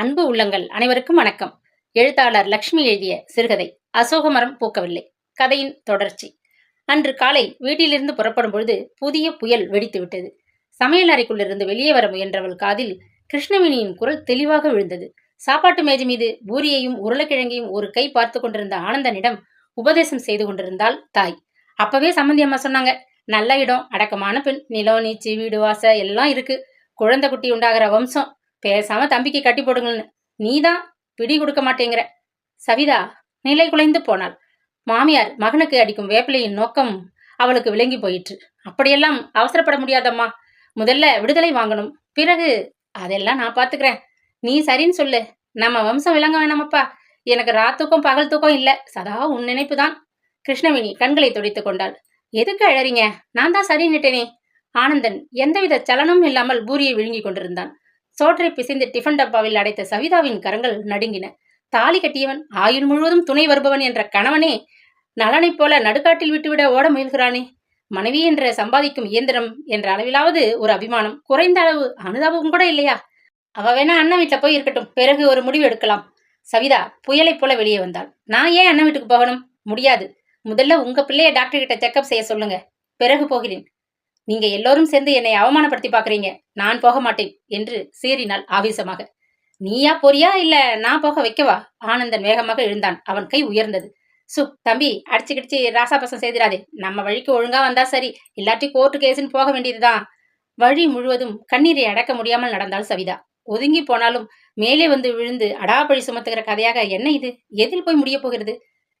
அன்பு உள்ளங்கள் அனைவருக்கும் வணக்கம். எழுத்தாளர் லக்ஷ்மி எழுதிய சிறுகதை அசோகமரம் பூக்கவில்லை கதையின் தொடர்ச்சி. அன்று காலை வீட்டிலிருந்து புறப்படும் பொழுது புதிய புயல் வெடித்து விட்டது. சமையல் அறைக்குள்ளிருந்து வெளியே வர முயன்றவள் காதில் கிருஷ்ணவேணியின் குரல் தெளிவாக விழுந்தது. சாப்பாட்டு மேஜை மீது பூரியையும் உருளைக்கிழங்கையும் ஒரு கை பார்த்து கொண்டிருந்த ஆனந்தனிடம் உபதேசம் செய்து கொண்டிருந்தாள் தாய். அப்பவே சம்மந்தி அம்மா சொன்னாங்க நல்ல இடம் அடக்கமான பெண் நிலம் நீச்சு வீடு வாச எல்லாம் இருக்கு. குழந்தை குட்டி உண்டாகிற வம்சம் பேசாம தம்பிக்கு கட்டி போடுங்கள்னு. நீதான் பிடி கொடுக்க மாட்டேங்கிற. சவிதா நிலை குலைந்து போனாள். மாமியார் மகனுக்கு அடிக்கும் வேப்பிலையின் நோக்கம் அவளுக்கு விளங்கி போயிற்று. அப்படியெல்லாம் அவசரப்பட முடியாதம்மா. முதல்ல விடுதலை வாங்கணும். பிறகு அதெல்லாம் நான் பாத்துக்கிறேன். நீ சரின்னு சொல்லு. நம்ம வம்சம் விளங்க வேணாமப்பா. எனக்கு ராத்துக்கும் பகல் தூக்கம் இல்ல. சதா உன் நினைப்பு தான் கிருஷ்ணவேணி கண்களை துடைத்துக் கொண்டாள். எதுக்கு அழறீங்க? நான் தான் சரின்னுட்டேனே. ஆனந்தன் எந்தவித சலனமும் இல்லாமல் பூரியை விழுங்கி கொண்டிருந்தான். சோற்றை பிசைந்து டிஃபன் டப்பாவில் அடைத்த சவிதாவின் கரங்கள் நடுங்கின. தாலி கட்டியவன் ஆயுள் முழுவதும் துணை வருபவன் என்ற கணவனே நலனைப் போல நடுக்காட்டில் விட்டுவிட ஓட முயல்கிறானே. மனைவி என்ற சம்பாதிக்கும் இயந்திரம் என்ற அளவிலாவது ஒரு அபிமானம். குறைந்த அளவு அனுதாபம் கூட இல்லையா? அவ வேணா அண்ணன் வீட்டில் போய் இருக்கட்டும் பிறகு ஒரு முடிவு எடுக்கலாம். சவிதா புயலைப் போல வெளியே வந்தாள். நான் ஏன் அண்ணன் வீட்டுக்கு போகணும்? முடியாது. முதல்ல உங்க பிள்ளைய டாக்டர் கிட்ட செக்கப் செய்ய சொல்லுங்க. பிறகு போகிறேன். நீங்க எல்லோரும் சேர்ந்து என்னை அவமானப்படுத்தி பாக்குறீங்க நான் போக மாட்டேன் என்று சீறினாள் ஆவேசமாக. நீயா போறியா? இல்ல நான் போக வைக்கவா? ஆனந்தன் வேகமாக எழுந்தான். அவன் கை உயர்ந்தது. சு தம்பி அடிச்சு கிடிச்சு ராசாபசம் செய்திடாதே நம்ம வழிக்கு ஒழுங்கா வந்தா சரி. இல்லாட்டி கோர்ட்டு கேஸுன்னு போக வேண்டியதுதான். வழி முழுவதும் கண்ணீரை அடக்க முடியாமல் நடந்தாள் சவிதா. ஒதுங்கி போனாலும் மேலே வந்து விழுந்து அடாப்பழி சுமத்துகிற கதையாக என்ன இது? எதில் போய் முடிய போகிறது?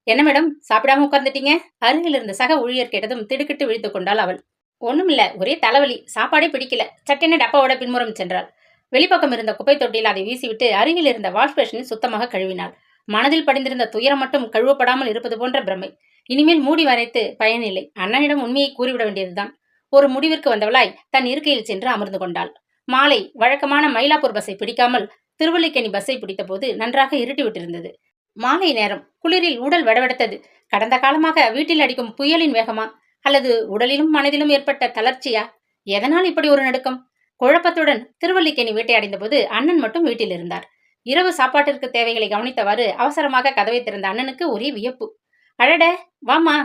என்ன மேடம் சாப்பிடாம உட்கார்ந்துட்டீங்க? அருகில் இருந்த சக ஊழியர் கேட்டதும் திடுக்கிட்டு விழித்து கொண்டாள் அவள். ஒண்ணுமில்ல ஒரே தலைவலி. சாப்பாடே பிடிக்கல. சட்டென டப்பாவோட பின்முறம் சென்றாள். வெளிப்பக்கம் இருந்த குப்பை தொட்டியில் அதை வீசிவிட்டு அருகில் இருந்த வாஷ் பேஷனில் சுத்தமாக கழுவினாள். மனதில் படிந்திருந்த துயரம் மட்டும் கழுவப்படாமல் இருப்பது போன்ற பிரமை. இனிமேல் மூடி வரைத்து பயனில்லை. அண்ணனிடம் உண்மையை கூறிவிட வேண்டியதுதான். ஒரு முடிவிற்கு வந்தவளாய் தன் இருக்கையில் சென்று அமர்ந்து கொண்டாள். மாலை வழக்கமான மயிலாப்பூர் பஸ்ஸை பிடிக்காமல் திருவல்லிக்கேணி பஸ்ஸை பிடித்தபோது நன்றாக இருட்டி விட்டிருந்தது. மாலை நேரம் குளிரில் உடல் வெடவெடுத்தது. கடந்த காலமாக வீட்டில் அடிக்கும் புயலின் வேகமா அல்லது உடலிலும் மனதிலும் ஏற்பட்ட தளர்ச்சியா? எதனால் இப்படி ஒரு நடுக்கம்? குழப்பத்துடன் திருவல்லிக்கேணி வீட்டை அடைந்தபோது அண்ணன் மட்டும் வீட்டில் இருந்தார். இரவு சாப்பாட்டிற்கு தேவைகளை கவனித்தவாறு அவசரமாக கதவை திறந்த அண்ணனுக்கு ஒரே வியப்பு. அழட வாமா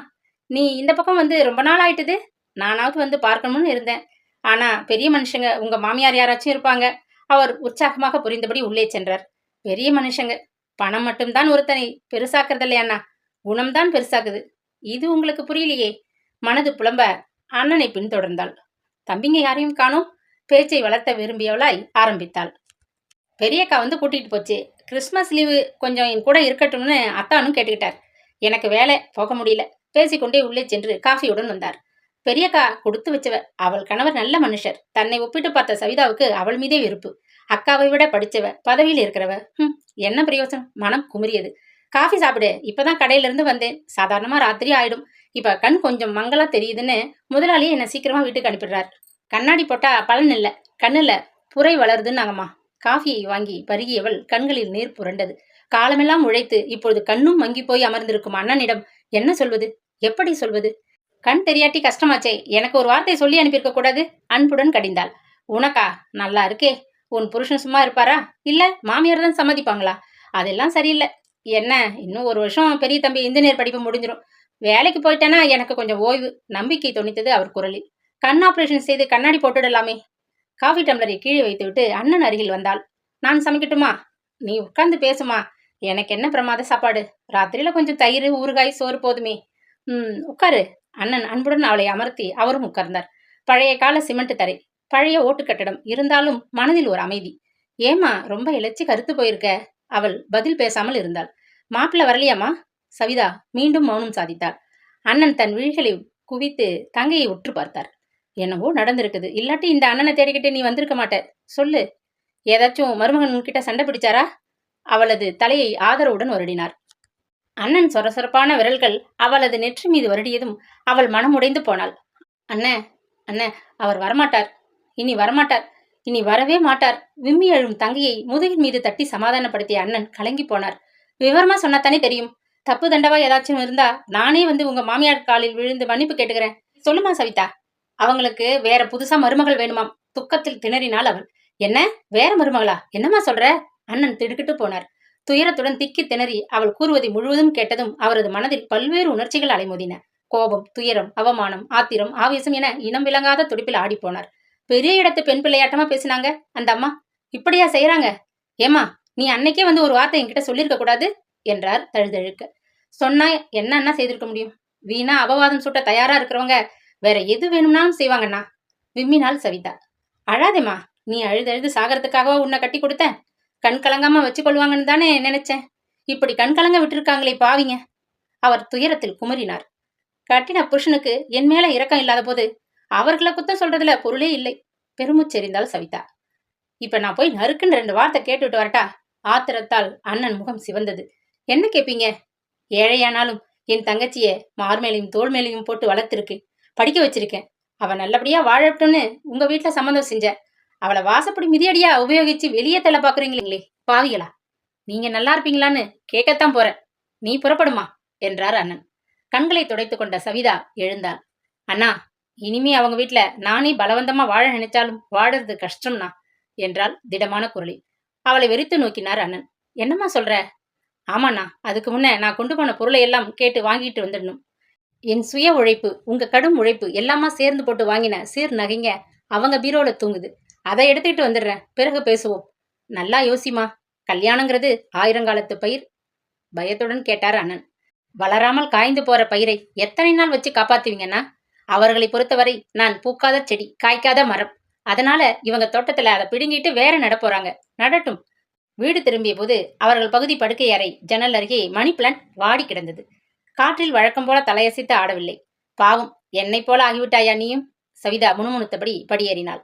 நீ இந்த பக்கம் வந்து ரொம்ப நாள் ஆயிட்டுது. நானாவது வந்து பார்க்கணும்னு இருந்தேன். ஆனா பெரிய மனுஷங்க உங்க மாமியார் யாராச்சும் இருப்பாங்க. அவர் உற்சாகமாக புரிந்தபடி உள்ளே சென்றார். பெரிய மனுஷங்க பணம் மட்டும்தான் ஒருத்தனை பெருசாக்குறது இல்லையாண்ணா குணம்தான் பெருசாக்குது இது உங்களுக்கு புரியலையே? மனது புலம்ப அண்ணனை பின்தொடர்ந்தாள். தம்பிங்க யாரையும் காணும். பேச்சை வளர்த்த விரும்பியவளாய் ஆரம்பித்தாள். பெரியக்கா வந்து கூட்டிட்டு போச்சு. கிறிஸ்மஸ் லீவு கொஞ்சம் என் கூட இருக்கட்டும்னு அத்தானும் கேட்டுக்கிட்டார். எனக்கு வேலை போக முடியல. பேசிக்கொண்டே உள்ளே சென்று காஃபியுடன் வந்தார். பெரியக்கா கொடுத்து வச்சவ அவள் கணவர் நல்ல மனுஷர். தன்னை ஒப்பிட்டு பார்த்த சவிதாவுக்கு அவள் மீதே வெறுப்பு. அக்காவை விட படிச்சவ பதவியில் இருக்கிறவ ஹம், என்ன பிரயோசனம்? மனம் குமுறியது. காஃபி சாப்பிடு இப்பதான் கடையில இருந்து வந்தேன். சாதாரணமா ராத்திரி ஆயிடும். இப்ப கண் கொஞ்சம் மங்களா தெரியுதுன்னு முதலாளி என்ன சீக்கிரமா வீட்டுக்கு அனுப்பிடுறார். கண்ணாடி போட்டா பலன் இல்லை. கண்ணில் புரை வளருதுன்னாங்கம்மா. காஃபியை வாங்கி பருகியவள் கண்களில் நீர் புரண்டது. காலமெல்லாம் உழைத்து இப்பொழுது கண்ணும் மங்கி போய் அமர்ந்திருக்கும் அண்ணனிடம் என்ன சொல்வது? எப்படி சொல்வது? கண் தெரியாட்டி கஷ்டமாச்சே. எனக்கு ஒரு வார்த்தை சொல்லி அனுப்பியிருக்க கூடாது? அன்புடன் கடிந்தாள். உனக்கா? நல்லா இருக்கே. உன் புருஷன் சும்மா இருப்பாரா? இல்ல மாமியார் தான் சம்மதிப்பாங்களா? அதெல்லாம் சரியில்லை. என்ன? இன்னும் ஒரு வருஷம் பெரிய தம்பி இன்ஜினியர் படிப்பு முடிஞ்சிடும் வேலைக்கு போயிட்டேன்னா எனக்கு கொஞ்சம் ஓய்வு நம்பிக்கை துணித்தது அவர் குரலில். கண் ஆபரேஷன் செய்து கண்ணாடி போட்டுடலாமே. காஃபி டம்ளரை கீழே வைத்துவிட்டு அண்ணன் அருகில் வந்தாள். நான் சமைக்கட்டுமா? நீ உட்கார்ந்து பேசுமா? எனக்கு என்ன பிரமாத சாப்பாடு? ராத்திரியில கொஞ்சம் தயிர் ஊறுகாய் சோறு போதுமே. ம் உட்காரு. அண்ணன் அன்புடன் அவளை அமர்த்தி அவரும் உட்கார்ந்தார். பழைய கால சிமெண்ட் தரை பழைய ஓட்டு கட்டடம் இருந்தாலும் மனதில் ஒரு அமைதி. ஏமா ரொம்ப இழைச்சி கருத்து போயிருக்க? அவள் பதில் பேசாமல் இருந்தாள். மாப்பிள்ள வரலையாமா சவிதா மீண்டும் மௌனம் சாதித்தாள். அண்ணன் தன் விழிகளை குவித்து தங்கையை உற்று பார்த்தார். என்னவோ நடந்திருக்குது. இல்லாட்டி இந்த அண்ணனை தேடிக்கிட்டு நீ வந்திருக்க மாட்ட. சொல்லு. ஏதாச்சும் மருமகன் உன்கிட்ட சண்டை பிடிச்சாரா? அவளது தலையை ஆதரவுடன் வருடினார். அண்ணன் சொரசொரப்பான விரல்கள் அவளது நெற்றி மீது வருடியதும் அவள் மனம் உடைந்து போனாள். அண்ணே அண்ணே அவர் வரமாட்டார். இனி வரமாட்டார். இனி வரவே மாட்டார். விம்மி எழும் தங்கையை முதுகின் மீது தட்டி சமாதானப்படுத்திய அண்ணன் கலங்கி போனார். விவரமா சொன்னாத்தானே தெரியும். தப்பு தண்டவா ஏதாச்சும் இருந்தா நானே வந்து உங்க மாமியார் காலில் விழுந்து மன்னிப்பு கேட்டுக்கிறேன். சொல்லுமா சவிதா? அவங்களுக்கு வேற புதுசா மருமகள் வேணுமாம். துக்கத்தில் திணறினாள் அவள். என்ன? வேற மருமகளா? என்னம்மா சொல்ற? அண்ணன் திடுக்கிட்டு போனார். துயரத்துடன் திக்கி திணறி அவள் கூறுவதை முழுவதும் கேட்டதும் அவரது மனதில் பல்வேறு உணர்ச்சிகள் அலைமோதின. கோபம் துயரம் அவமானம் ஆத்திரம் ஆவேசம் என இனம் விளங்காத துடிப்பில் ஆடிப்போனார் பெரிய இடத்து பெண் பிள்ளையாட்டமா பேசினாங்க? அந்த அம்மா இப்படியா செய்யறாங்க ஏமா நீ அன்னைக்கே வந்து ஒரு வார்த்தை என்கிட்ட சொல்லியிருக்க கூடாது? என்றார் தழுதழுக்க. சொன்னா என்னன்னா செய்திருக்க முடியும்? வீணா அபவாதம் சுட்ட தயாரா இருக்கிறவங்க வேற எது வேணும்னாலும் செய்வாங்கண்ணா. விம்மினால் சவிதா அழாதேம்மா நீ அழுது அழுது சாகறதுக்காகவா உன்னை கட்டி கொடுத்தேன் கண் கலங்காம வச்சு கொள்வாங்கன்னு தானே நினைச்சேன். இப்படி கண் கலங்க விட்டுருக்காங்களே பாவிங்க. அவர் துயரத்தில் குமரினார். கட்டின புருஷனுக்கு என் மேல இரக்கம் இல்லாத போது அவர்களை குத்தம் சொல்றதுல பொருளே இல்லை. பெருமுச்செறிந்தாள் சவிதா இப்ப நான் போய் நறுக்குன்னு ரெண்டு வார்த்தை கேட்டுவிட்டு வரட்டா? ஆத்திரத்தால் அண்ணன் முகம் சிவந்தது. என்ன கேட்பீங்க ஏழையானாலும் என் தங்கச்சிய மார்மேலையும் தோல் மேலையும் போட்டு வளர்த்துருக்கு. படிக்க வச்சிருக்கேன். அவ நல்லபடியா வாழட்டும்னு உங்க வீட்டுல சம்மந்தம் செஞ்ச. அவளை வாசப்படி மிதியடியா உபயோகிச்சு வெளியே தள்ள பாக்குறீங்களே பாவிகளா? நீங்க நல்லா இருப்பீங்களான்னு கேட்கத்தான் போறேன். நீ புறப்படுமா? என்றார் அண்ணன். கண்களை துடைத்து கொண்ட சவிதா எழுந்தாள். அண்ணா இனிமே அவங்க வீட்டுல நானே பலவந்தமா வாழ நினைச்சாலும் வாழறது கஷ்டம்னா என்றாள் திடமான குரலில். அவளை வெறித்து நோக்கினார் அண்ணன். என்னம்மா சொல்ற? ஆமாண்ணா அதுக்கு முன்னே நான் கொண்டு போன பொருளை எல்லாம் கேட்டு வாங்கிட்டு வந்துடணும். என் சுய உழைப்பு உங்க கடும் உழைப்பு எல்லாமா சேர்ந்து போட்டு வாங்கின சீர் நகைங்க அவங்க பீரோல தூங்குது. அதை எடுத்துக்கிட்டு வந்துடுறேன். பிறகு பேசுவோம். நல்லா யோசிமா கல்யாணங்கிறது ஆயிரங்காலத்து பயிர். பயத்துடன் கேட்டார் அண்ணன். வளராமல் காய்ந்து போற பயிரை எத்தனை நாள் வச்சு காப்பாத்துவீங்கன்னா அவர்களை பொறுத்தவரை நான் பூக்காத செடி காய்க்காத மரம். அதனால இவங்க தோட்டத்துல அதை பிடுங்கிட்டு வேற நட போறாங்க. நடட்டும். வீடு திரும்பிய போது அவர்கள் பகுதி படுக்கை அறை ஜன்னல் அருகே மணி பிளான்ட் வாடி கிடந்தது. காற்றில் வழக்கம் போல தலையசைத்து ஆடவில்லை. பாவம் என்னை போல ஆகிவிட்டாயா நீயும்? சவிதா முணுமுணுத்தபடி படியேறினாள்.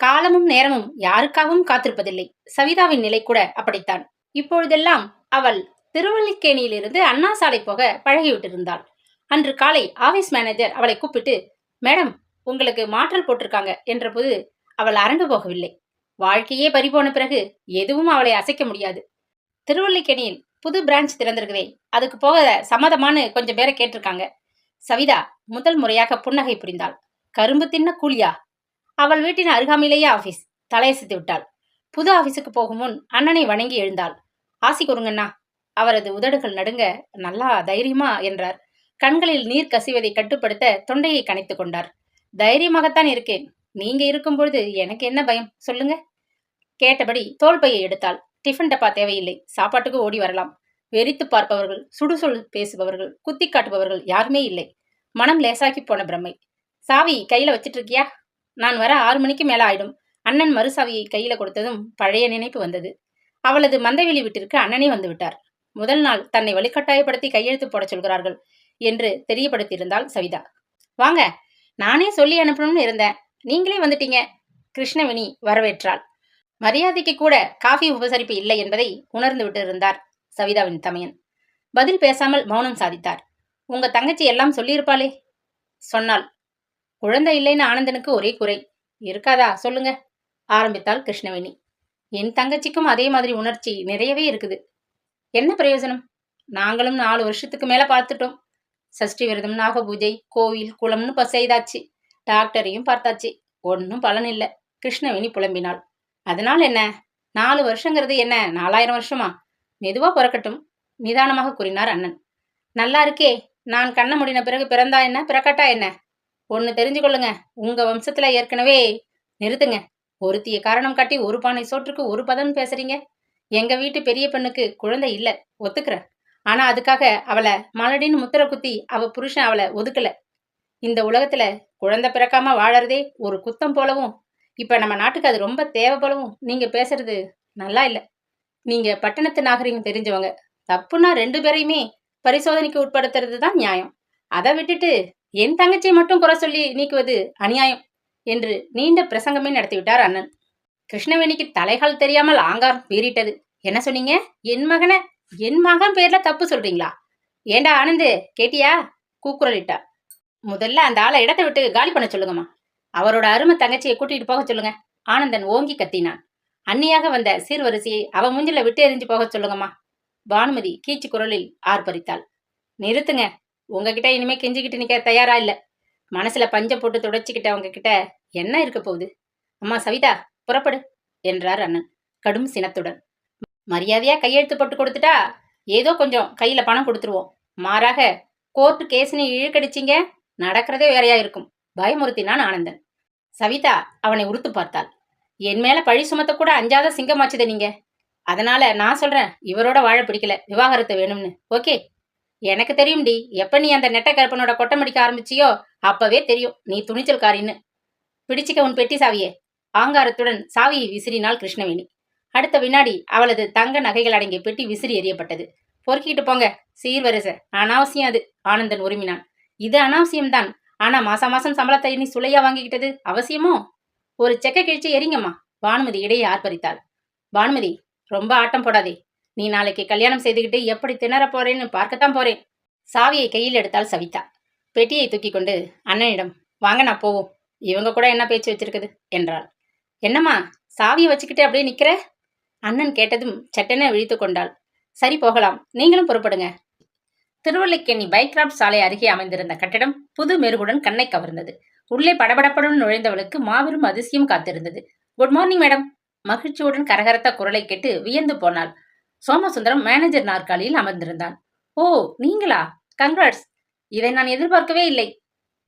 காலமும் நேரமும் யாருக்காகவும் காத்திருப்பதில்லை. சவிதாவின் நிலை கூட அப்படித்தான். இப்பொழுதெல்லாம் அவள் திருவல்லிக்கேணியிலிருந்து அண்ணா சாலை போக பழகிவிட்டிருந்தாள். அன்று காலை ஆபீஸ் மேனேஜர் அவளை கூப்பிட்டு மேடம் உங்களுக்கு மாற்றல் போட்டிருக்காங்க என்றபோது அவள் அரண்டு போகவில்லை. வாழ்க்கையே பறிபோன பிறகு எதுவும் அவளை அசைக்க முடியாது. திருவல்லிக்கேணியில் புது பிரான்ச் திறந்திருக்குதே அதுக்கு போக சம்மதமானு கொஞ்சம் பேரை கேட்டிருக்காங்க. சவிதா முதல் முறையாக புன்னகை புரிந்தாள். கரும்பு தின்ன கூலியா? அவள் வீட்டின் அருகாமையிலேயே ஆபீஸ் தலையசித்து விட்டாள். புது ஆபீஸுக்கு போகும் முன் அண்ணனை வணங்கி எழுந்தாள். ஆசி கொடுங்கண்ணா அவரது உதடுகள் நடுங்க நல்லா தைரியமா என்றார். கண்களில் நீர் கசிவதை கட்டுப்படுத்த தொண்டையை கனைத்துக் கொண்டார். தைரியமாகத்தான் இருக்கேன். நீங்க இருக்கும்பொழுது எனக்கு என்ன பயம்? சொல்லுங்க. கேட்டபடி தோல் பையை எடுத்தாள். டிஃபன் டப்பா தேவையில்லை. சாப்பாட்டுக்கு ஓடி வரலாம். வெறித்து பார்ப்பவர்கள் சுடுசொல் பேசுபவர்கள் குத்தி காட்டுபவர்கள் யாருமே இல்லை. மனம் லேசாக்கி போன பிரம்மை. சாவி கையில வச்சிட்டு இருக்கியா நான் வர ஆறு மணிக்கு மேல ஆயிடும். அண்ணன் மறுசாவியை கையில கொடுத்ததும் பழைய நினைப்பு வந்தது. அவளது மந்தவெளி வீட்டிற்கு அண்ணனே வந்து விட்டார். முதல் நாள் தன்னை வழிகட்டாயப்படுத்தி கையெழுத்து போடச் சொல்கிறார்கள் என்று தெரியப்படுத்தியிருந்தாள் சவிதா. வாங்க நானே சொல்லி அனுப்பணும்னு இருந்தேன். நீங்களே வந்துட்டீங்க. கிருஷ்ணவேணி வரவேற்றாள். மரியாதைக்கு கூட காஃபி உபசரிப்பு இல்லை என்பதை உணர்ந்து விட்டிருந்தார் சவிதாவின் தமையன். பதில் பேசாமல் மௌனம் சாதித்தார். உங்க தங்கச்சி எல்லாம் சொல்லியிருப்பாளே சொன்னாள். குழந்தை இல்லைன்னு ஆனந்தனுக்கு ஒரே குறை. இருக்காதா? சொல்லுங்க ஆரம்பித்தாள் கிருஷ்ணவேணி. என் தங்கச்சிக்கும் அதே மாதிரி உணர்ச்சி நிறையவே இருக்குது. என்ன பிரயோஜனம்? நாங்களும் நாலு வருஷத்துக்கு மேல பார்த்துட்டோம். சஷ்டி விரதம் நாகபூஜை கோவில் குளம்னு ப செய்தாச்சு டாக்டரையும் பார்த்தாச்சு. ஒன்றும் பலன் இல்லை. கிருஷ்ணவேணி புலம்பினாள். அதனால் என்ன? நாலு வருஷங்கிறது என்ன? நாலாயிரம் வருஷமா? மெதுவா பிறக்கட்டும். நிதானமாக கூறினார் அண்ணன். நல்லா இருக்கே. நான் கண்ண முடின பிறகு பிறந்தா என்ன? பிறக்கட்டா என்ன? ஒன்னு தெரிஞ்சு கொள்ளுங்க. உங்க வம்சத்துல ஏற்கனவே நிறுத்துங்க. ஒருத்திய காரணம் காட்டி ஒரு பானை சோற்றுக்கு ஒரு பதம் பேசுறீங்க. எங்க வீட்டு பெரிய பெண்ணுக்கு குழந்தை இல்ல. ஒத்துக்கிறேன் ஆனா அதுக்காக அவளை மலடின்னு முத்திர குத்தி அவ புருஷன் அவளை ஒதுக்கல. இந்த உலகத்துல குழந்தை பிறக்காம வாழறதே ஒரு குத்தம் போலவும் இப்ப நம்ம நாட்டுக்கு அது ரொம்ப தேவை போலவும் நீங்க பேசுறது நல்லா இல்ல. நீங்க பட்டணத்து நாகரிகம் தெரிஞ்சவங்க தப்புனா ரெண்டு பேரையுமே பரிசோதனைக்கு உட்படுத்துறது தான் நியாயம். அதை விட்டுட்டு என் தங்கச்சியை மட்டும் குறை சொல்லி நீக்குவது அநியாயம் என்று நீண்ட பிரசங்கமே நடத்திவிட்டார் அண்ணன். கிருஷ்ணவேணிக்கு தலைகால் தெரியாமல் ஆங்காரம் பீறிட்டது. என்ன சொன்னீங்க? என் மகனை என் மகன் பேர்ல தப்பு சொல்றீங்களா? ஏண்டா ஆனந்து கேட்டியா? கூக்குரலிட்டா முதல்ல அந்த ஆளை இடத்தை விட்டு காலி பண்ண சொல்லுங்கம்மா. அவரோட அருமை தங்கச்சியை கூட்டிட்டு போக சொல்லுங்க. ஆனந்தன் ஓங்கி கத்தினான். அன்னியாக வந்த சீர்வரிசையை அவ மூஞ்சில விட்டு எரிஞ்சு போக சொல்லுங்கம்மா. பானுமதி கீச்சு குரலில் ஆர்ப்பரித்தாள். நிறுத்துங்க. உங்ககிட்ட இனிமே கெஞ்சிக்கிட்டு நிக்க தயாரா இல்ல. மனசுல பஞ்ச போட்டு துடைச்சிக்கிட்ட அவங்க கிட்ட என்ன இருக்க போகுது? அம்மா சவிதா புறப்படு என்றார் அண்ணன் கடும் சினத்துடன். மரியாதையா கையெழுத்து போட்டு கொடுத்துட்டா ஏதோ கொஞ்சம் கையில பணம் கொடுத்துருவோம். மாறாக கோர்ட்டு கேஸ்னு இழுக்கடிச்சிங்க. நடக்கிறதே வேறையா இருக்கும். பயமுறுத்தினான் ஆனந்தன். சவிதா அவனை உறுத்து பார்த்தாள். என் மேல பழி சுமத்த கூட அஞ்சாத சிங்கமாச்சுதே நீங்க. அதனால நான் சொல்றேன் இவரோட வாழ பிடிக்கல. விவாகரத்து வேணும்னு. ஓகே? எனக்கு தெரியும்டி எப்ப நீ அந்த நெட்ட கருப்பனோட கொட்டம் அடிக்க ஆரம்பிச்சியோ அப்பவே தெரியும். நீ துணிச்சல்காரின்னு. பிடிச்சிக்க உன் பெட்டி சாவியே. ஆங்காரத்துடன் சாவியை விசிறினாள் கிருஷ்ணவேணி. அடுத்த வினாடி அவளது தங்க நகைகள் அடங்கிய பெட்டி விசிறி எறியப்பட்டது. பொறுக்கிட்டு போங்க. சீர்வரிசை. அனாவசியம் அது. ஆனந்தன் உரிமினான். இது அனாவசியம்தான். ஆனா மாசம் மாசம் சம்பளத்தை நீ சுளையா வாங்கிக்கிட்டது அவசியமோ? ஒரு செக்க கிழிச்சு எரிங்கம்மா பானுமதி இடையே ஆர்ப்பரித்தாள். பானுமதி ரொம்ப ஆட்டம் போடாதே. நீ நாளைக்கு கல்யாணம் செய்துக்கிட்டு எப்படி திணற போறேன்னு பார்க்கத்தான் போறேன். சாவியை கையில் எடுத்தால் சவிதா. பெட்டியை தூக்கி கொண்டு அண்ணனிடம் வாங்க நான் போவோம். இவங்க கூட என்ன பேச்சு வச்சிருக்குது? என்றாள். என்னம்மா சாவியை வச்சுக்கிட்டு அப்படியே நிக்கிற? அண்ணன் கேட்டதும் சட்டென விழித்து கொண்டாள். சரி போகலாம். நீங்களும் புறப்படுங்க. திருவல்லிக்கேணி பைக்ராப் சாலை அருகே அமைந்திருந்த கட்டடம் புது மெருகுடன் கண்ணை கவர்ந்தது. உள்ளே படபடப்புடன் நுழைந்தவளுக்கு மாபெரும் அதிசயம் காத்திருந்தது. குட் மார்னிங் மேடம் மகிழ்ச்சியுடன் கரகரத்த குரலை கேட்டு வியந்து போனாள். சோமசுந்தரம் மேனேஜர் நாற்காலியில் அமர்ந்திருந்தான். ஓ நீங்களா? கங்க்ராட்ஸ் இதை நான் எதிர்பார்க்கவே இல்லை.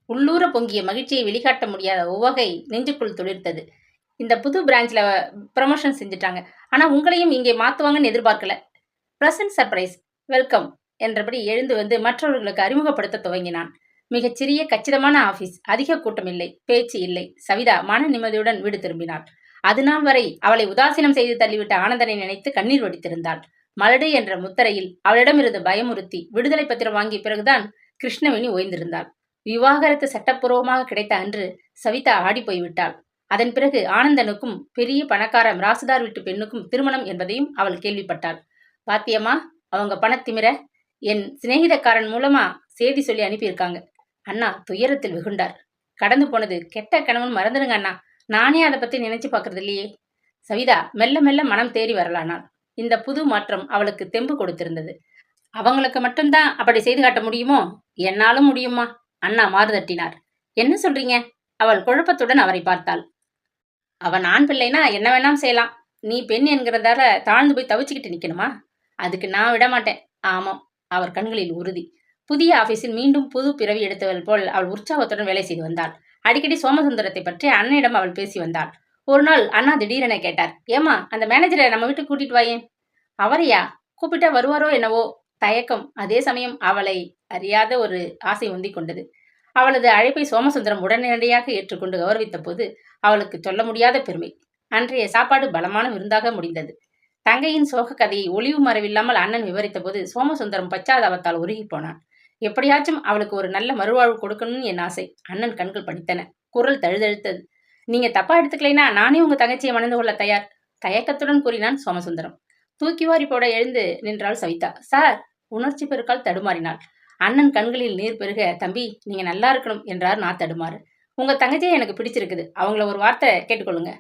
உள்ளூர பொங்கிய மகிழ்ச்சியை வெளிக்காட்ட முடியாத உவகை நெஞ்சுக்குள் துளிர்த்தது. இந்த புது பிரான்ச்ல ப்ரமோஷன் செஞ்சுட்டாங்க. ஆனா உங்களையும் இங்கே மாத்துவாங்கன்னு எதிர்பார்க்கல. ப்ளசன்ட் சர்ப்ரைஸ் வெல்கம் என்றபடி எழுந்து வந்து மற்றவர்களுக்கு அறிமுகப்படுத்த துவங்கினான். மிகச்சிறிய கச்சிதமான ஆபீஸ் அதிக கூட்டம் இல்லை பேச்சு இல்லை. சவிதா மன நிம்மதியுடன் வீடு திரும்பினாள். அது நாள் வரை அவளை உதாசீனம் செய்து தள்ளிவிட்ட ஆனந்தனை நினைத்து கண்ணீர் வடித்திருந்தாள். மலடு என்ற முத்தரையில் அவளிடமிருந்து பயமுறுத்தி விடுதலை பத்திரம் வாங்கிய பிறகுதான் கிருஷ்ணவேணி ஓய்ந்திருந்தாள். விவாகரத்து சட்டப்பூர்வமாக கிடைத்த அன்று சவிதா ஆடி போய்விட்டாள். அதன் பிறகு ஆனந்தனுக்கும் பெரிய பணக்கார ராசுதார் வீட்டு பெண்ணுக்கும் திருமணம் என்பதையும் அவள் கேள்விப்பட்டாள். பாத்தியம்மா அவங்க பணத்திமிர என் சிநேகிதக்காரன் மூலமா செய்தி சொல்லி அனுப்பியிருக்காங்க. அண்ணா துயரத்தில் வெகுண்டார். கடந்து போனது கெட்ட கணவன் மறந்துடுங்க அண்ணா. நானே அதை பத்தி நினைச்சு பார்க்கறது இல்லையே. சவிதா மெல்ல மெல்ல மனம் தேறி வரலானாள். இந்த புது மாற்றம் அவளுக்கு தெம்பு கொடுத்திருந்தது. அவங்களுக்கு மட்டும்தான் அப்படி செய்து காட்ட முடியுமோ? என்னாலும் முடியுமா? அண்ணா மாறுதட்டினார். என்ன சொல்றீங்க? அவள் குழப்பத்துடன் அவரை பார்த்தாள். அவன் ஆண் பிள்ளைனா என்ன வேணாம் செய்யலாம். நீ பெண் என்கிறதால தாழ்ந்து போய் தவிச்சுக்கிட்டு நிக்கணுமா? அதுக்கு நான் விட மாட்டேன் ஆமாம். அவர் கண்களில் உறுதி. புதிய ஆபீஸில் மீண்டும் புது பிறவி எடுத்தவள் போல் அவள் உற்சாகத்துடன் வேலை செய்து வந்தாள். அடிக்கடி சோமசுந்தரத்தை பற்றி அண்ணனிடம் அவள் பேசி வந்தாள். ஒரு நாள் அண்ணா திடீரென கேட்டார் ஏமா அந்த மேனேஜரை நம்ம வீட்டுக்கு கூட்டிட்டு வாயேன் அவரையா? கூப்பிட்டா வருவாரோ என்னவோ? தயக்கம். அதே சமயம் அவளை அறியாத ஒரு ஆசை உந்தி கொண்டது. அவளது அழைப்பை சோமசுந்தரம் உடனடியாக ஏற்றுக்கொண்டு கௌரவித்த போது அவளுக்கு சொல்ல முடியாத பெருமை. அன்றைய சாப்பாடு பலமான விருந்தாக முடிந்தது. தங்கையின் சோக கதையை ஒளிவு மறைவில்லாமல் அண்ணன் விவரித்த போது சோமசுந்தரம் பச்சாதாபத்தால் உருகி போனான் எப்படியாச்சும் அவளுக்கு ஒரு நல்ல மறுவாழ்வு கொடுக்கணும்னு என் ஆசை. அண்ணன் கண்கள் படித்தன. குரல் தழுதழுத்தது. நீங்க தப்பா எடுத்துக்கலைனா நானே உங்க தங்கச்சியை மணந்து கொள்ள தயார். தயக்கத்துடன் கூறினான் சோமசுந்தரம். தூக்கி வாரி போட எழுந்து நின்றாள் சவிதா. சார்! உணர்ச்சி பெருக்கால் தடுமாறினாள். அண்ணன் கண்களில் நீர் பெருக தம்பி நீங்க நல்லா இருக்கணும் என்றார் நான் தடுமாறு. உங்க தங்கச்சியை எனக்கு பிடிச்சிருக்குது. அவங்கள ஒரு வார்த்தை கேட்டுக்கொள்ளுங்க.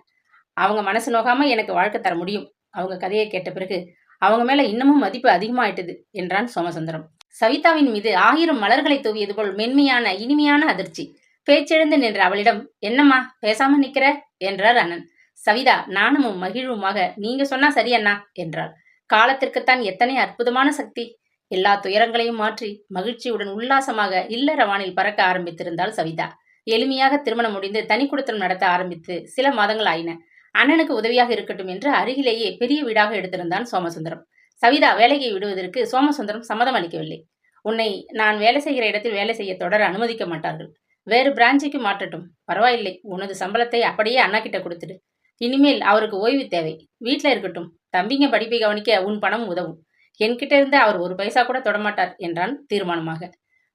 அவங்க மனசு நோகாம எனக்கு வாழ்க்கை தர முடியும். அவங்க கதையை கேட்ட பிறகு அவங்க மேல இன்னமும் மதிப்பு அதிகமாயிட்டது என்றான் சோமசுந்தரம். சவிதாவின் மீது ஆயிரம் மலர்களை தூவியது போல் மென்மையான இனிமையான அதிர்ச்சி. பேச்செழுந்து நின்ற அவளிடம் என்னம்மா பேசாம நிக்கிற? என்றார் அண்ணன். சவிதா நானும் மகிழ்வுமாக நீங்க சொன்னா சரி அண்ணா என்றாள். காலத்திற்குத்தான் எத்தனை அற்புதமான சக்தி. எல்லா துயரங்களையும் மாற்றி மகிழ்ச்சியுடன் உல்லாசமாக இல்லற வானில் பறக்க ஆரம்பித்திருந்தாள் சவிதா. எளிமையாக திருமணம் முடிந்து தனி குடுத்தனம் நடத்த ஆரம்பித்து சில மாதங்கள் ஆயின. அண்ணனுக்கு உதவியாக இருக்கட்டும் என்று அருகிலேயே பெரிய வீடாக எடுத்திருந்தான் சோமசுந்தரம். சவிதா வேலையை விடுவதற்கு சோமசுந்தரம் சம்மதம் அளிக்கவில்லை. உன்னை நான் வேலை செய்கிற இடத்தில் வேலை செய்ய தொடர அனுமதிக்க மாட்டார்கள். வேறு பிரான்ச்சுக்கு மாற்றட்டும். பரவாயில்லை. உனது சம்பளத்தை அப்படியே அண்ணா கிட்ட கொடுத்துடு. இனிமேல் அவருக்கு ஓய்வு தேவை. வீட்டில் இருக்கட்டும். தம்பிங்க படிப்பை கவனிக்க உன் பணம் உதவும். என்கிட்ட இருந்து அவர் ஒரு பைசா கூட தொடமாட்டார் என்றான் தீர்மானமாக.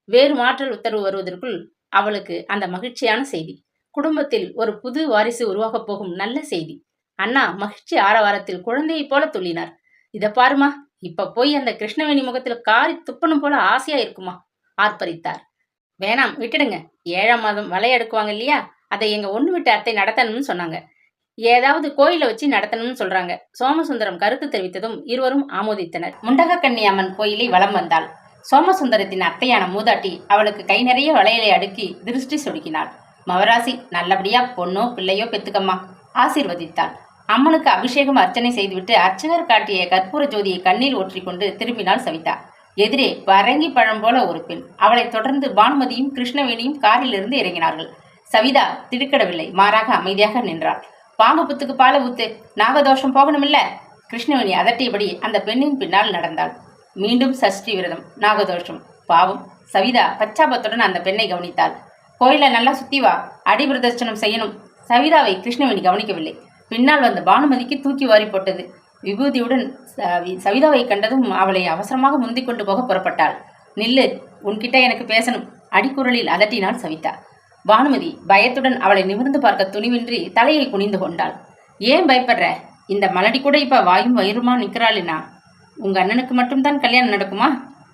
வேறு மாற்றல் உத்தரவு வருவதற்குள் அவளுக்கு அந்த மகிழ்ச்சியான செய்தி. குடும்பத்தில் ஒரு புது வாரிசு உருவாகப் போகும் நல்ல செய்தி. அண்ணா மகிழ்ச்சி ஆரவாரத்தில் குழந்தையைப் போல துள்ளினார். இத பாருமா இப்ப போய் அந்த கிருஷ்ணவேணி முகத்துல காரி துப்பணும் போல ஆசையா இருக்குமா? ஆர்ப்பரித்தார். வேணாம் விட்டுடுங்க. ஏழாம் மாதம் வலை எடுக்குவாங்க இல்லையா? அதை எங்க ஒண்ணு விட்டு அத்தை நடத்தணும்னு சொன்னாங்க. ஏதாவது கோயில வச்சு நடத்தணும்னு சொல்றாங்க. சோமசுந்தரம் கருத்து தெரிவித்ததும் இருவரும் ஆமோதித்தனர். முண்டக அம்மன் கோயிலை வலம் வந்தாள். சோமசுந்தரத்தின் அத்தையான மூதாட்டி அவளுக்கு கை நிறைய வளையலை அடுக்கி திருஷ்டி சொடுக்கினாள். மவராசி நல்லபடியா பொண்ணோ பிள்ளையோ பெத்துக்கம்மா. ஆசீர்வதித்தான் அம்மனுக்கு அபிஷேகம் அர்ச்சனை செய்துவிட்டு அர்ச்சகர் காட்டிய கற்பூர ஜோதியை கண்ணில் ஒற்றிக்கொண்டு திரும்பினாள் சவிதா. எதிரே பரங்கி பழம் போல ஒரு பெண். அவளைத் தொடர்ந்து பானுமதியும் கிருஷ்ணவேணியும் காரிலிருந்து இறங்கினார்கள். சவிதா திடுக்கிடவில்லை. மாறாக அமைதியாக நின்றாள். பாம்பு புத்துக்கு பால ஊத்து. நாகதோஷம் போகணுமில்ல? கிருஷ்ணவேணி அதட்டியபடி அந்த பெண்ணின் பின்னால் நடந்தாள். மீண்டும் சஷ்டி விரதம். நாகதோஷம். பாவம். சவிதா பச்சாபத்துடன் அந்த பெண்ணை கவனித்தாள். கோயிலை நல்லா சுத்தி வா. அடி பிரதர்ஷனம் செய்யணும். சவிதாவை கிருஷ்ணவேணி கவனிக்கவில்லை. பின்னால் வந்த பானுமதிக்கு தூக்கி வாரி போட்டது. விபூதியுடன் சவி- சவிதாவை கண்டதும் அவளை அவசரமாக முந்திக் கொண்டு போக புறப்பட்டாள். நில்லு உன்கிட்ட எனக்கு பேசணும். அடிக்குரலில் அதட்டினாள் சவிதா. பானுமதி பயத்துடன் அவளை நிமிர்ந்து பார்க்க துணிவின்றி தலையை குனிந்து கொண்டாள். ஏன் பயப்படுற? இந்த மலடி கூட இப்ப வாயும் வயிறுமா நிக்கிறாளினா? உங்க அண்ணனுக்கு மட்டும்தான் கல்யாணம் நடக்குமா?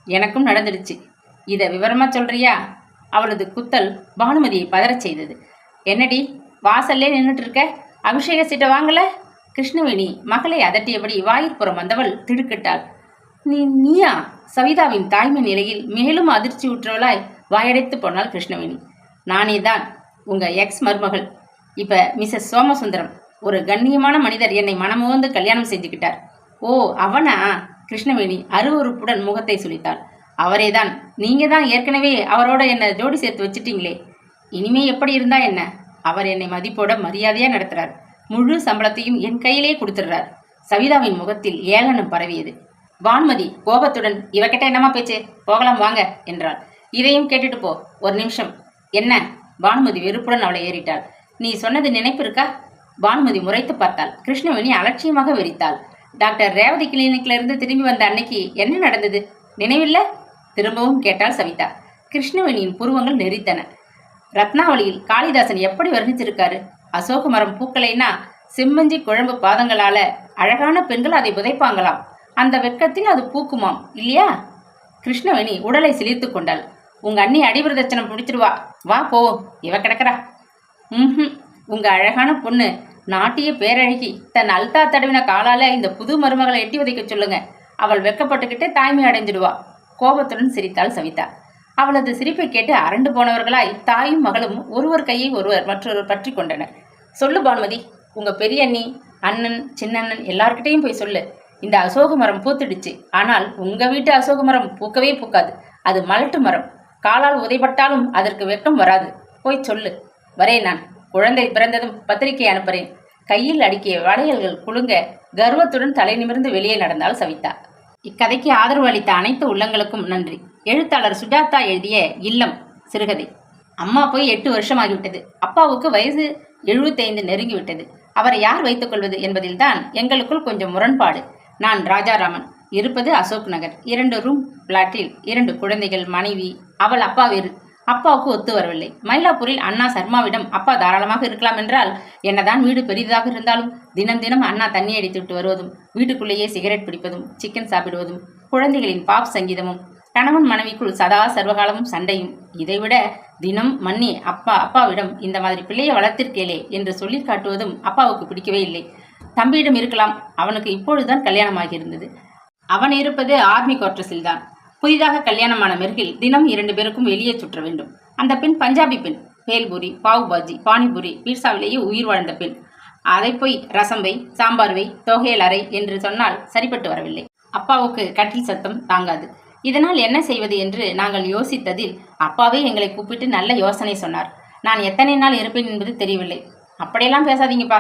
எனக்கும் நடந்துடுச்சு. இதை விவரமா சொல்றியா? அவளது குத்தல் பானுமதியை பதறச் செய்தது. என்னடி வாசல்லே நின்றுட்டு இருக்க அபிஷேக சீட்டை வாங்கல? கிருஷ்ணவேணி மகளை அதட்டியபடி வாயிற்புறம் வந்தவள் திடுக்கிட்டாள். நீ நீயா? சவிதாவின் தாய்மை நிலையில் மேலும் அதிர்ச்சி உற்றவளாய் வாயடைத்து போனாள் கிருஷ்ணவேணி. நானே தான் உங்க எக்ஸ் மருமகள். இப்ப மிஸ்ஸஸ் சோமசுந்தரம் ஒரு கண்ணியமான மனிதர் என்னை மனமுகந்து கல்யாணம் செஞ்சுக்கிட்டார். ஓ அவனா? கிருஷ்ணவேணி அருவருப்புடன் முகத்தை சுழித்தாள் அவரே அவரேதான். நீங்க தான் ஏற்கனவே அவரோட என்னை ஜோடி சேர்த்து வச்சிட்டீங்களே. இனிமே எப்படி இருந்தா என்ன? அவர் என்னை மதிப்போட மரியாதையா நடத்துறார். முழு சம்பளத்தையும் என் கையிலே கொடுத்துடுறார். சவிதாவின் முகத்தில் ஏளனம் பரவியது. வான்மதி கோபத்துடன் இவகிட்ட என்னமா பேச்சு? போகலாம் வாங்க என்றாள். இதையும் கேட்டுட்டு போ ஒரு நிமிஷம். என்ன? பானுமதி வெறுப்புடன் அவளை ஏறிட்டாள். நீ சொன்னது நினைப்பு இருக்கா? பானுமதி முறைத்து பார்த்தாள். கிருஷ்ணவேணி அலட்சியமாக வெறித்தாள். டாக்டர் ரேவதி கிளினிக்ல இருந்து திரும்பி வந்த அன்னைக்கு என்ன நடந்தது? நினைவில்லை? திரும்பவும் கேட்டாள் சவிதா. கிருஷ்ணவேணியின் புருவங்கள் நெறித்தன. ரத்னாவளியில் காளிதாசன் எப்படி வர்ணிச்சிருக்காரு அசோக மரம் பூக்களைனா செம்மஞ்சி குழம்பு பாதங்களால அழகான பெண்கள் அதை புதைப்பாங்களாம். அந்த வெக்கத்தில் அது பூக்குமாம் இல்லையா? கிருஷ்ணவேணி உடலை சிலிர்த்து கொண்டாள். உங்க அண்ணி அடிபிரதட்சணம் பிடிச்சிடுவா வா போ இவ கிடக்குறா. ம் உங்க அழகான பொண்ணு நாட்டிய பேரழகி தன் அல்தா தடவின காலால இந்த புது மருமகளை எட்டி உதைக்க சொல்லுங்க. அவள் வெக்கப்பட்டுக்கிட்டே தாய்மை அடைஞ்சிடுவா. கோபத்துடன் சிரித்தாள் சவிதா. அவளது சிரிப்பை கேட்டு அரண்டு போனவர்களாய் தாயும் மகளும் ஒருவர் கையை ஒருவர் மற்றொருவர் பற்றி கொண்டனர். சொல்லு பானுமதி உங்க பெரிய அண்ணி அண்ணன் சின்னண்ணன் எல்லார்கிட்டையும் போய் சொல்லு. இந்த அசோக மரம் பூத்துடுச்சு. ஆனால் உங்க வீட்டு அசோக மரம் பூக்கவே பூக்காது. அது மலட்டு மரம். காலால் உதைப்பட்டாலும் அதற்கு வெட்கம் வராது. போய் சொல்லு. வரேன் நான். குழந்தை பிறந்ததும் பத்திரிகை அனுப்புறேன். கையில் அடுக்கிய வளையல்கள் குலுங்க கர்வத்துடன் தலை நிமிர்ந்து வெளியே நடந்தாள் சவிதா. இக்கதைக்கு ஆதரவு அளித்த அனைத்து உள்ளங்களுக்கும் நன்றி. எழுத்தாளர் சுஜாதா எழுதிய இல்லம் சிறுகதை. அம்மா போய் எட்டு வருஷம் ஆகிவிட்டது அப்பாவுக்கு வயசு எழுபத்தைந்து நெருங்கிவிட்டது. அவரை யார் வைத்துக்கொள்வது என்பதில்தான் எங்களுக்குள் கொஞ்சம் முரண்பாடு. நான் ராஜாராமன். இருப்பது அசோக் நகர். இரண்டு ரூம் பிளாட்டில் இரண்டு குழந்தைகள் மனைவி அவள் அப்பாவிரு அப்பாவுக்கு ஒத்து வரவில்லை. மயிலாப்பூரில் அண்ணா சர்மாவிடம் அப்பா தாராளமாக இருக்கலாம் என்றால் என்னதான் வீடு பெரிதாக இருந்தாலும் தினம் தினம் அண்ணா தண்ணி அடித்து விட்டு வருவதும் வீட்டுக்குள்ளேயே சிகரெட் பிடிப்பதும் சிக்கன் சாப்பிடுவதும் குழந்தைகளின் பாப் சங்கீதமும் கணவன் மனைவிக்குள் சதா சர்வகாலமும் சண்டையும். இதைவிட தினம் மன்னி அப்பா அப்பாவிடம் இந்த மாதிரி பிள்ளையை வளர்த்திருக்கேளே என்று சொல்லி காட்டுவதும் அப்பாவுக்கு பிடிக்கவே இல்லை. தம்பியிடம் இருக்கலாம் அவனுக்கு இப்பொழுதுதான் கல்யாணமாகியிருந்தது அவன் இருப்பது ஆர்மி குவார்டர்ஸில் தான் புதிதாக கல்யாணமான மெருகில் தினம் இரண்டு பேருக்கும் வெளியே சுற்ற வேண்டும். அந்த பெண் பஞ்சாபி பெண். பேல்பூரி பாவ் பாஜி பானிபூரி பீட்சாவிலேயே உயிர் வாழ்ந்த பெண். அதை போய் ரசம் வை சாம்பார் வை தொகையல் அறை என்று சொன்னால் சரிப்பட்டு வரவில்லை. அப்பாவுக்கு கட்டில் சத்தம் தாங்காது. இதனால் என்ன செய்வது என்று நாங்கள் யோசித்ததில் அப்பாவே எங்களை கூப்பிட்டு நல்ல யோசனை சொன்னார். நான் எத்தனை நாள் இருப்பேன் என்பது தெரியவில்லை. அப்படியெல்லாம் பேசாதீங்கப்பா.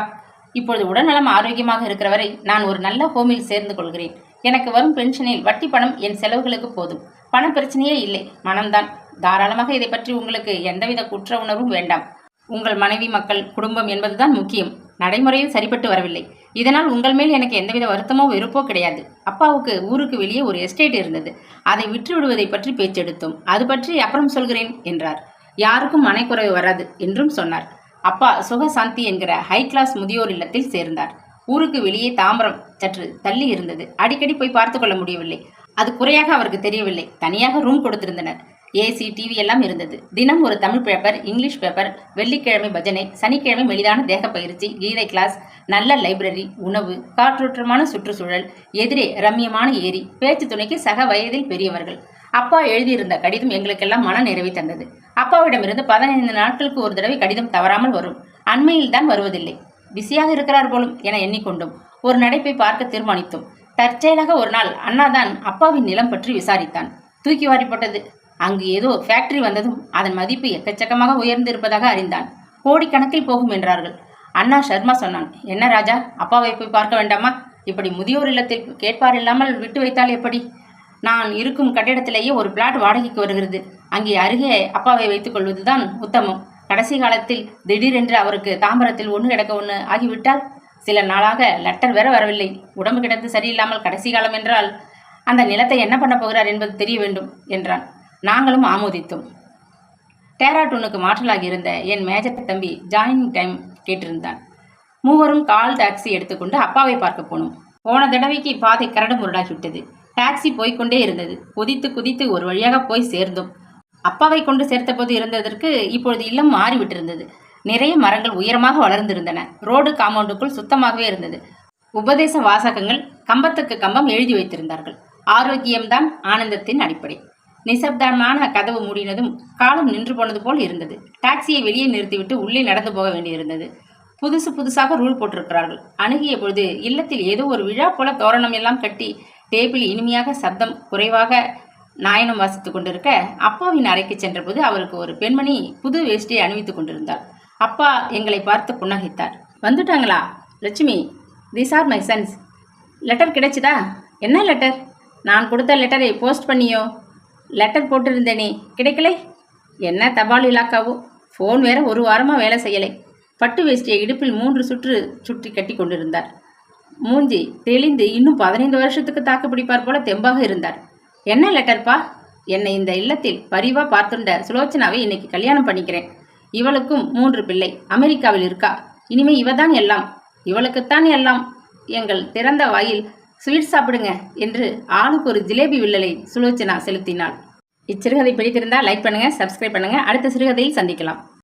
இப்பொழுது உடல்நலம் ஆரோக்கியமாக இருக்கிற வரை நான் ஒரு நல்ல ஹோமில் சேர்ந்து கொள்கிறேன். எனக்கு வரும் பென்ஷனில் வட்டி பணம் என் செலவுகளுக்கு போதும். பண பிரச்சனையே இல்லை. மனம்தான். தாராளமாக இதை பற்றி உங்களுக்கு எந்தவித குற்ற உணர்வும் வேண்டாம். உங்கள் மனைவி மக்கள் குடும்பம் என்பதுதான் முக்கியம். நடைமுறையில் சரிப்பட்டு வரவில்லை. இதனால் உங்கள் மேல் எனக்கு எந்தவித வருத்தமோ வெறுப்போ கிடையாது. அப்பாவுக்கு ஊருக்கு வெளியே ஒரு எஸ்டேட் இருந்தது. அதை விற்று விடுவதை பற்றி பேச்செடுத்தோம். அது பற்றி அப்புறம் சொல்கிறேன் என்றார். யாருக்கும் மனைக்குறைவு வராது என்றும் சொன்னார். அப்பா சுகசாந்தி என்கிற ஹை கிளாஸ் முதியோர் இல்லத்தில் சேர்ந்தார். ஊருக்கு வெளியே தாம்பரம் சற்று தள்ளி இருந்தது. அடிக்கடி போய் பார்த்து கொள்ள முடியவில்லை. அது குறையாக அவருக்கு தெரியவில்லை. தனியாக ரூம் கொடுத்திருந்தனர். ஏசி டிவி எல்லாம் இருந்தது. தினம் ஒரு தமிழ் பேப்பர் இங்கிலீஷ் பேப்பர் வெள்ளிக்கிழமை பஜனை சனிக்கிழமை மெலிதான தேக பயிற்சி கீதை கிளாஸ் நல்ல லைப்ரரி உணவு காற்றோற்றமான சுற்றுச்சூழல் எதிரே ரம்மியமான ஏரி பேச்சு துணைக்கு சக வயதில் பெரியவர்கள். அப்பா எழுதியிருந்த கடிதம் எங்களுக்கெல்லாம் மன நிறைவை தந்தது. அப்பாவிடமிருந்து பதினைந்து நாட்களுக்கு ஒரு தடவை கடிதம் தவறாமல் வரும். அண்மையில் தான் வருவதில்லை. பிஸியாக இருக்கிறார் போலும் என எண்ணிக்கொண்டும் ஒரு நடைப்பை பார்க்க தீர்மானித்தோம் தற்செயலாக ஒரு நாள் அண்ணாதான் அப்பாவின் நிலம் பற்றி விசாரித்தான். தூக்கி வாரிப்பட்டது. அங்கு ஏதோ ஃபேக்டரி வந்ததும் அதன் மதிப்பு எக்கச்சக்கமாக உயர்ந்து இருப்பதாக அறிந்தான். கோடிக்கணக்கில் போகும் என்றார்கள். அண்ணா சர்மா சொன்னான் என்ன ராஜா அப்பாவை போய் பார்க்க வேண்டாமா? இப்படி முதியோர் இல்லத்தில் கேட்பார் இல்லாமல் விட்டு வைத்தால் எப்படி? நான் இருக்கும் கட்டிடத்திலேயே ஒரு பிளாட் வாடகைக்கு வருகிறது. அங்கே அருகே அப்பாவை வைத்துக் கொள்வதுதான் உத்தமம். கடைசி காலத்தில் திடீரென்று அவருக்கு தாம்பரத்தில் ஒன்று கிடக்க ஒன்று ஆகிவிட்டால் சில நாளாக லெட்டர் வேற வரவில்லை. உடம்பு கிடந்து சரியில்லாமல் கடைசி காலம் என்றால் அந்த நிலத்தை என்ன பண்ண போகிறார் என்பது தெரிய வேண்டும் என்றான். நாங்களும் ஆமோதித்தோம். டேராட்டூனுக்கு மாற்றலாகி இருந்த என் மேஜர் தம்பி ஜாயினிங் டைம் கேட்டிருந்தான். மூவரும் கால் டாக்ஸி எடுத்துக்கொண்டு அப்பாவை பார்க்க போனோம். போன தடவைக்கு பாதை கரடு முரடாகிவிட்டது டாக்ஸி போய்க்கொண்டே இருந்தது. குதித்து குதித்து ஒரு வழியாக போய் சேர்ந்தோம். அப்பாவை கொண்டு சேர்த்தபோது இருந்ததற்கு இப்பொழுது இல்லம் மாறிவிட்டிருந்தது. நிறைய மரங்கள் உயரமாக வளர்ந்திருந்தன. ரோடு காம்பவுண்டுக்குள் சுத்தமாகவே இருந்தது. உபதேச வாசகங்கள் கம்பத்துக்கு கம்பம் எழுதி வைத்திருந்தார்கள். ஆரோக்கியம்தான் ஆனந்தத்தின் அடிப்படை. நிசப்தமான கதவு மூடினதும் காலம் நின்று போனது போல் இருந்தது. டாக்ஸியை வெளியே நிறுத்திவிட்டு உள்ளே நடந்து போக வேண்டியிருந்தது. புதுசு புதுசாக ரூல் போட்டிருக்கிறார்கள். அணுகிய பொழுது இல்லத்தில் ஏதோ ஒரு விழா போல தோரணம் எல்லாம் கட்டி டேபிள் இனிமையாக சப்தம் குறைவாக நாயனம் வாசித்துக் கொண்டிருக்க அப்பாவின் அறைக்கு சென்றபோது அவருக்கு ஒரு பெண்மணி புது வேஷ்டியை அணிவித்துக் கொண்டிருந்தார் அப்பா எங்களை பார்த்து புன்னகைத்தார். வந்துட்டாங்களா? Lakshmi these are my sons letter கிடைச்சிதா? என்ன லெட்டர் நான் கொடுத்த லெட்டரை போஸ்ட் பண்ணியோ? லெட்டர் போட்டிருந்தேனே கிடைக்கலை? என்ன தபால் இலாக்காவோ? ஃபோன் வேற ஒரு வாரமாக வேலை செய்யலை. பட்டு வேஷ்டியை இடுப்பில் மூன்று சுற்று சுற்றி கட்டி கொண்டிருந்தார். மூஞ்சி தெளிந்து இன்னும் பதினைந்து வருஷத்துக்கு தாக்கு பிடிப்பார் போல தெம்பாக இருந்தார். என்ன லெட்டர்ப்பா என்னை இந்த இல்லத்தில் பரிவா பார்த்துண்ட சுலோச்சனாவை இன்னைக்கு கல்யாணம் பண்ணிக்கிறேன். இவளுக்கும் மூன்று பிள்ளை. அமெரிக்காவில் இருக்கா? இனிமே இவதான் எல்லாம். இவளுக்குத்தான் எல்லாம். எங்கள் திறந்த வாயில் ஸ்வீட் சாப்பிடுங்க என்று ஆளுக்கு ஒரு ஜிலேபி வில்லலை சுலோச்சனா செலுத்தினாள். இச்சிறுகதை பிடித்திருந்தால் லைக் பண்ணுங்க சப்ஸ்கிரைப் பண்ணுங்க. அடுத்த சிறுகதையில் சந்திக்கலாம்.